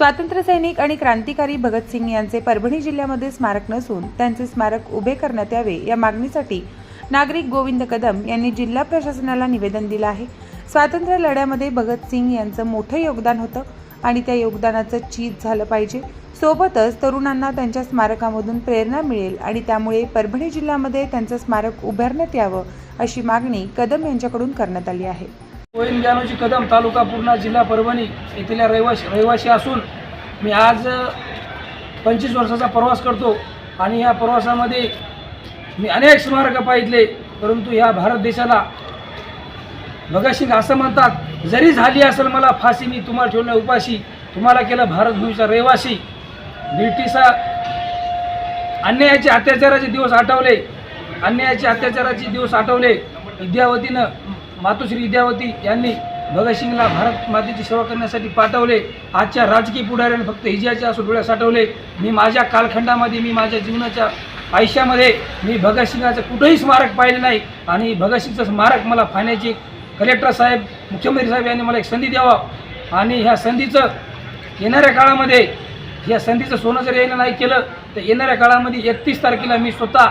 स्वातंत्र्यसैनिक आणि क्रांतिकारी भगतसिंग यांचे परभणी जिल्ह्यामध्ये स्मारक नसून त्यांचे स्मारक उभे करण्यात यावे या मागणीसाठी नागरिक गोविंद कदम यांनी जिल्हा प्रशासनाला निवेदन दिलं आहे. स्वातंत्र्य लढ्यामध्ये भगतसिंग यांचं मोठं योगदान होतं आणि त्या योगदानाचं चीज झालं पाहिजे. सोबतच तरुणांना त्यांच्या स्मारकामधून प्रेरणा मिळेल आणि त्यामुळे परभणी जिल्ह्यामध्ये त्यांचं स्मारक उभारण्यात यावं अशी मागणी कदम यांच्याकडून करण्यात आली आहे. गोविंद ज्ञानोजी कदम तालुका पूर्णा जिल्हा परभणी येथील रहिवासी रहिवासी असून मी आज पंचवीस वर्षाचा प्रवास करतो आणि या प्रवासामध्ये मी अनेक स्मारकं पाहितले परंतु या भारत देशाला भगतसिंग असं म्हणतात जरी झाली असेल मला फाशी मी तुम्हाला ठेवलं उपाशी तुम्हाला केलं भारतभूमीचा रहिवासी ब्रिटिशा अन्यायाचे अत्याचाराचे दिवस आठवले अन्यायाचे अत्याचाराचे दिवस आठवले विद्यावतीनं मातोश्री विद्यावती यांनी भगतसिंगला भारत मातेची सेवा करण्यासाठी पाठवले. आजच्या राजकीय पुढाऱ्याने फक्त हिजाच्या असो डोळ्या साठवले. मी माझ्या कालखंडामध्ये मी माझ्या जीवनाच्या आयुष्यामध्ये मी भगतसिंगाचं कुठंही स्मारक पाहिलं नाही. आणि भगतसिंगचं स्मारक मला पाहण्याची कलेक्टर साहेब मुख्यमंत्री साहेब यांनी मला एक संधी द्यावा. आणि ह्या संधीचं येणाऱ्या काळामध्ये या संधीचं सोनं जर यायला नाही केलं तर येणाऱ्या काळामध्ये एकतीस तारखेला मी स्वतः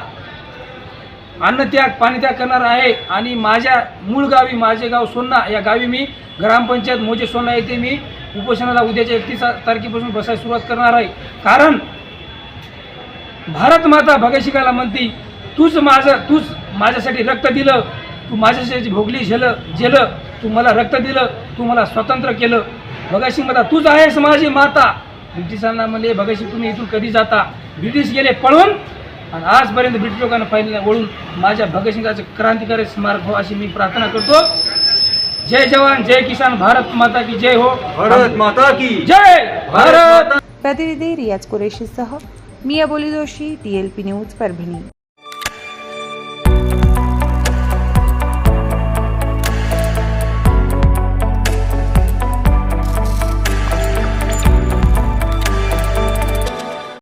अन्नत्याग पाणीत्याग करणार आहे. आणि माझ्या मूळ गावी माझे गाव सोन्ना या गावी मी ग्रामपंचायत मोजे सोन्ना येथे मी उपोषणाला उद्याच्या एकतीस तारखेपासून बसायला सुरुवात करणार आहे. कारण भारत माता भगशिकाला म्हणती तूच माझं तूच माझ्यासाठी रक्त दिलं. तू माझ्यासाठी भोगली झेलं झेलं. तू मला रक्त दिलं. तू मला स्वतंत्र केलं. भगतसिंग माता तूच आहेस माझी माता. ब्रिटिशांना म्हणले भगतसिंग तुम्ही इथून कधी जाता? ब्रिटिश गेले पळून आणि आजपर्यंत ब्रिटिश लोकांना पाहिलं वळून माझ्या भगतसिंगाचं क्रांतिकारी स्मारक हो अशी मी प्रार्थना करतो. जय जवान जय किसान भारत माता की जय हो. भारत माता की जय भारत. प्रतिनिधी रियाज कुरेशीसह मी Aboli Joshi T L P news Parbhani.